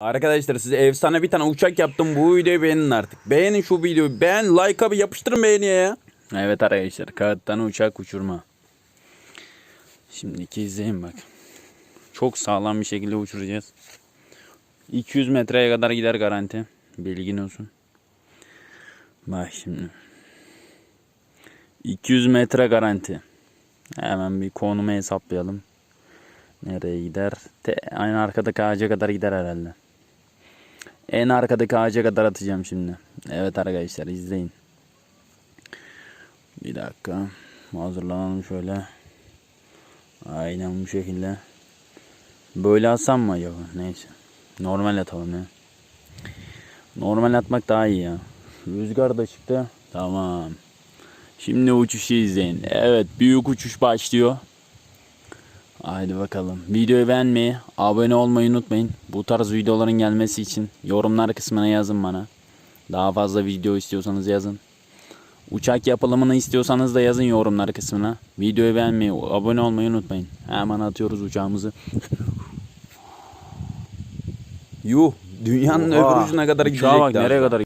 Arkadaşlar size efsane bir tane uçak yaptım. Bu videoyu beğenin artık. Beğenin şu videoyu. Beğen, like'a bir yapıştırın beğeniye ya. Evet arkadaşlar kağıttan uçak uçurma. Şimdi iki izleyin bak. Çok sağlam bir şekilde uçuracağız. 200 metreye kadar gider garanti. Bilgin olsun. Bak şimdi. 200 metre garanti. Hemen bir konumu hesaplayalım. Nereye gider? Te, aynı arkadaki ağaca kadar gider herhalde. En arkadaki ağaca kadar atacağım şimdi. Evet arkadaşlar izleyin. Bir dakika. Hazırlanalım şöyle. Aynen bu şekilde. Böyle atsam mı acaba? Neyse. Normal atalım ya. Normal atmak daha iyi ya. Rüzgar da çıktı. Tamam. Şimdi uçuşu izleyin. Evet büyük uçuş başlıyor. Haydi bakalım. Videoyu beğenmeyi, abone olmayı unutmayın. Bu tarz videoların gelmesi için yorumlar kısmına yazın bana. Daha fazla video istiyorsanız yazın. Uçak yapılımını istiyorsanız da yazın yorumlar kısmına. Videoyu beğenmeyi, abone olmayı unutmayın. Hemen atıyoruz uçağımızı. Yuh, dünyanın Oha. öbür ucuna kadar Uçağa bak nereye kadar